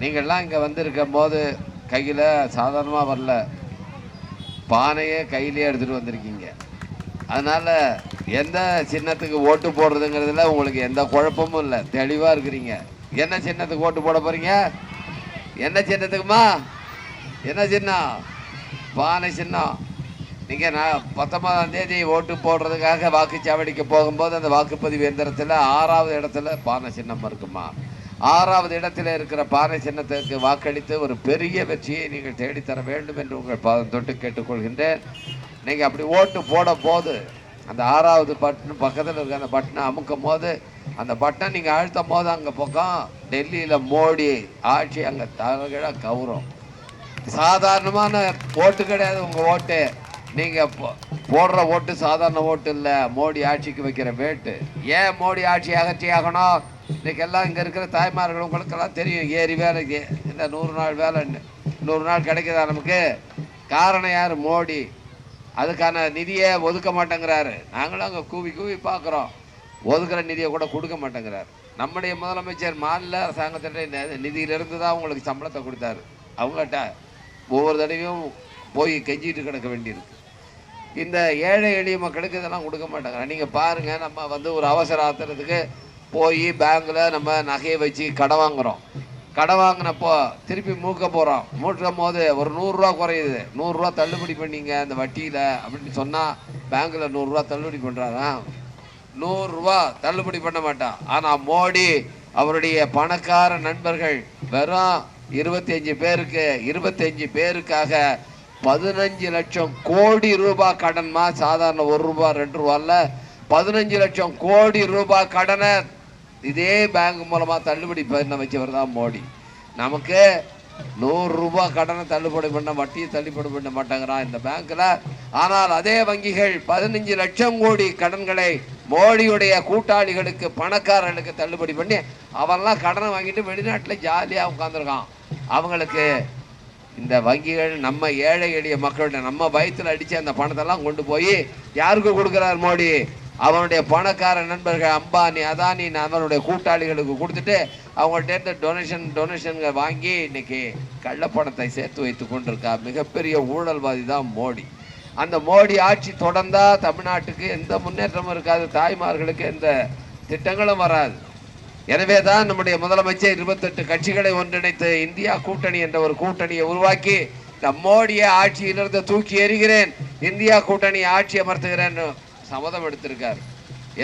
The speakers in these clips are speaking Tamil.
நீங்கள்லாம் இங்கே வந்திருக்கும் போது கையில் சாதாரணமாக வரல. பானையே கையிலேயே எடுத்துகிட்டு வந்திருக்கீங்க. அதனால் எந்த சின்னத்துக்கு ஓட்டு போடுறதுங்கிறதுல உங்களுக்கு எந்த குழப்பமும் இல்லை. தெளிவாக இருக்கிறீங்க. என்ன சின்னத்துக்கு ஓட்டு போட போகிறீங்க என்ன சின்னத்துக்குமா? என்ன சின்னம்? பானை சின்னம். நீங்கள் நான் பத்தொன்பதாம் தேதி ஓட்டு போடுறதுக்காக வாக்குச்சாவடிக்கு போகும்போது அந்த வாக்குப்பதிவு எந்திரத்தில் ஆறாவது இடத்துல பானை சின்னம் இருக்குமா? ஆறாவது இடத்தில் இருக்கிற பாறை சின்னத்திற்கு வாக்களித்து ஒரு பெரிய வெற்றியை நீங்கள் தேடித்தர வேண்டும் என்று உங்கள் பாதம் தொட்டு கேட்டுக்கொள்கின்றேன். நீங்கள் அப்படி ஓட்டு போட போது அந்த ஆறாவது பட்டன் பக்கத்தில் இருக்க அந்த பட்டனை அமுக்கும் போது அந்த பட்டன் நீங்கள் அழுத்தும் போது அங்கே பக்கம் டெல்லியில் மோடி ஆட்சி அங்கே தலைகீழாக கவுரும் சாதாரணமான ஓட்டு கிடையாது உங்கள் ஓட்டு. நீங்க போடுற ஓட்டு சாதாரண ஓட்டு இல்ல மோடி ஆட்சிக்கு வைக்கிற வேட்டு. ஏன் மோடி ஆட்சி அகற்றி ஆகணும்? இன்னைக்கு எல்லாம் இங்க இருக்கிற தாய்மார்கள் உங்களுக்கெல்லாம் தெரியும் ஏறி வேலை ஏ- இந்த நூறு நாள் வேலைன்னு நூறு நாள் கிடைக்குதா நமக்கு? காரணம் யார்? மோடி. அதுக்கான நிதியை ஒதுக்க மாட்டேங்கிறாரு. நாங்களும் அங்கே கூவி கூவி பார்க்குறோம். ஒதுக்குற நிதியை கூட கொடுக்க மாட்டேங்கிறாரு. நம்முடைய முதலமைச்சர் மாநில அரசாங்கத்தினுடைய நி- நிதியிலிருந்து தான் உங்களுக்கு சம்பளத்தை கொடுத்தாரு. அவங்கள்ட்ட ஒவ்வொரு தடவையும் போய் கெஞ்சிட்டு கிடக்க வேண்டியிருக்கு. இந்த ஏழை எளிய மக்களுக்கு இதெல்லாம் கொடுக்க மாட்டாங்க. நீங்கள் பாருங்கள் நம்ம வந்து ஒரு அவசர ஆத்திரத்துக்கு போய் பேங்க்கில் நம்ம நகையை வச்சு கடை வாங்குறோம். கடை வாங்கினப்போ திருப்பி மூக்க போகிறோம் மூட்டும் போது ஒரு நூறுரூவா குறையுது. நூறுரூவா தள்ளுபடி பண்ணீங்க அந்த வட்டியில் அப்படின்னு சொன்னால் பேங்க்கில் நூறுரூவா தள்ளுபடி பண்ணுறாங்க நூறுரூவா தள்ளுபடி பண்ண மாட்டான். ஆனால் மோடி அவருடைய பணக்கார நண்பர்கள் வெறும் இருபத்தஞ்சு பேருக்கு இருபத்தஞ்சு பேருக்காக பதினஞ்சு லட்சம் கோடி ரூபாய் கடன்மா? சாதாரண ஒரு ரூபா ரெண்டு ரூபாயில் பதினஞ்சு லட்சம் கோடி ரூபாய் கடனை. இதே பேங்க் மூலமாக தள்ளுபடி பண்ண வச்சவர் தான் மோடி. நமக்கு நூறு ரூபாய் கடனை தள்ளுபடி பண்ண வட்டியை தள்ளுபடி பண்ண மாட்டாங்கிறான் இந்த பேங்க்கில் ஆனால் அதே வங்கிகள் பதினஞ்சு லட்சம் கோடி கடன்களை மோடியுடைய கூட்டாளிகளுக்கு பணக்காரர்களுக்கு தள்ளுபடி பண்ணி அவன்லாம் கடனை வாங்கிட்டு வெளிநாட்டில் ஜாலியாக உட்காந்துருக்கான் அவங்களுக்கு இந்த வங்கிகள் நம்ம ஏழை எளிய மக்களுடைய நம்ம பயத்தில் அடித்து அந்த பணத்தெல்லாம் கொண்டு போய் யாருக்கு கொடுக்குறார் மோடி? அவனுடைய பணக்கார நண்பர்கள் அம்பானி அதானி அவனுடைய கூட்டாளிகளுக்கு கொடுத்துட்டு அவங்கள்ட்ட டொனேஷன் டொனேஷன்கள் வாங்கி இன்னைக்கு கள்ளப்பணத்தை சேர்த்து வைத்து கொண்டிருக்கா. மிகப்பெரிய ஊழல்வாதி தான் மோடி. அந்த மோடி ஆட்சி தொடர்ந்தால் தமிழ்நாட்டுக்கு எந்த முன்னேற்றமும் இருக்காது. தாய்மார்களுக்கு எந்த திட்டங்களும் வராது. எனவே தான் நம்முடைய முதலமைச்சர் இருபத்தெட்டு கட்சிகளை ஒன்றிணைத்து இந்தியா கூட்டணி என்ற ஒரு கூட்டணியை உருவாக்கி இந்த மோடியை ஆட்சியிலிருந்து தூக்கி எறிகிறேன். இந்தியா கூட்டணி ஆட்சி அமர்த்துகிறேன் சபதம் எடுத்திருக்கார்.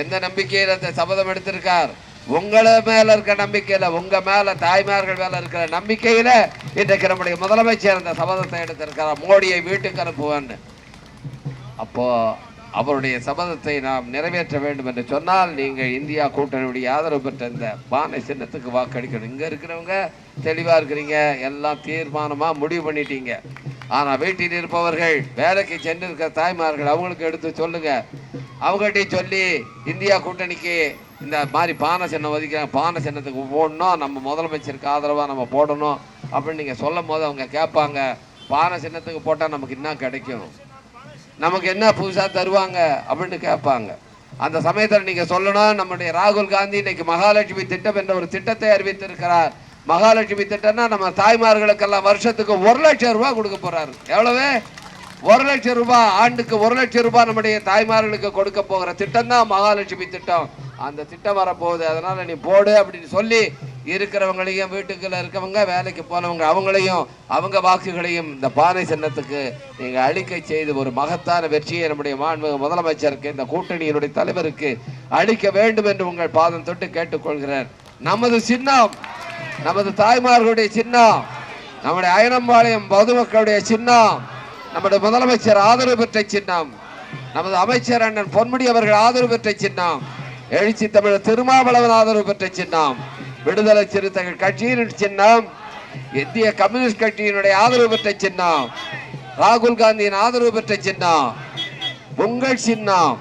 எந்த நம்பிக்கையில் அந்த சபதம் எடுத்திருக்கார்? உங்களை மேல இருக்க நம்பிக்கையில உங்க மேல தாய்மார்கள் மேல இருக்கிற நம்பிக்கையில இன்றைக்கு நம்முடைய முதலமைச்சர் அந்த சபதத்தை எடுத்திருக்கிறார். மோடியை வீட்டுக்கு அனுப்புவேன்னு. அப்போ அவருடைய சபதத்தை நாம் நிறைவேற்ற வேண்டும் என்று சொன்னால் நீங்கள் இந்தியா கூட்டணியுடைய ஆதரவு பெற்ற இந்த பானை சின்னத்துக்கு வாக்களிக்கணும். இங்கே இருக்கிறவங்க தெளிவாக இருக்கிறீங்க. எல்லாம் தீர்மானமாக முடிவு பண்ணிட்டீங்க. ஆனால் வீட்டில் இருப்பவர்கள் வேலைக்கு சென்றிருக்கிற தாய்மார்கள் அவங்களுக்கு எடுத்து சொல்லுங்கள் அவங்ககிட்டயும் சொல்லி இந்தியா கூட்டணிக்கு இந்த மாதிரி பானை சின்னம் ஒதுக்கிறாங்க பானை சின்னத்துக்கு போடணும். நம்ம முதலமைச்சருக்கு ஆதரவாக நம்ம போடணும் அப்படின்னு நீங்கள் சொல்லும் போது அவங்க கேட்பாங்க. பானை சின்னத்துக்கு போட்டால் நமக்கு என்ன கிடைக்கும். நமக்கு என்ன புதுசாக தருவாங்க அப்படின்னு கேட்பாங்க. அந்த சமயத்தில் நீங்கள் சொல்லணும் நம்முடைய ராகுல் காந்தி இன்னைக்கு மகாலட்சுமி திட்டம் என்ற ஒரு திட்டத்தை அறிவித்திருக்கிறார். மகாலட்சுமி திட்டம்னா நம்ம தாய்மார்களுக்கெல்லாம் வருஷத்துக்கு ஒரு லட்சம் ரூபாய் கொடுக்க போகிறாரு எவ்வளவு? ஒரு லட்சம் ரூபாய். ஆண்டுக்கு ஒரு லட்சம் ரூபாய் நம்முடைய தாய்மார்களுக்கு கொடுக்க போகிற திட்டம் தான் மகாலட்சுமி திட்டம். அந்த திட்டம் வரப்போகுது. அதனால் நீ போடு அப்படின்னு சொல்லி இருக்கிறவங்களையும் வீட்டுக்குள்ள இருக்கவங்க வேலைக்கு போனவங்க அவங்களையும் அவங்க வாக்குகளையும் இந்த பானை சின்னத்துக்கு நீங்க அளிக்க செய்து ஒரு மகத்தான வெற்றியை நம்முடைய மாண்பு முதலமைச்சருக்கு இந்த கூட்டணியினுடைய தலைவருக்கு அளிக்க வேண்டும் என்று உங்கள் பாதம் தொட்டு கேட்டுக்கொள்கிறேன். நமது சின்னம் நமது தாய்மார்களுடைய சின்னம் நம்முடைய அயனம்பாளையம் பொதுமக்களுடைய சின்னம் நம்முடைய முதலமைச்சர் ஆதரவு பெற்ற சின்னம் நமது அமைச்சர் அண்ணன் பொன்முடி அவர்கள் ஆதரவு பெற்ற சின்னம் எழுச்சி தமிழர் திருமாவளவன் ஆதரவு பெற்ற சின்னம் விடுதலை சிறுத்தைகள் கட்சியின் சின்னம். இந்திய கம்யூனிஸ்ட் கட்சியினுடைய ஆதரவு பெற்ற சின்னம். ராகுல் காந்தியின் ஆதரவு பெற்ற சின்னம். உங்கள் சின்னம்.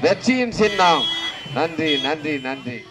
வெற்றியின் சின்னம். நன்றி நன்றி நன்றி.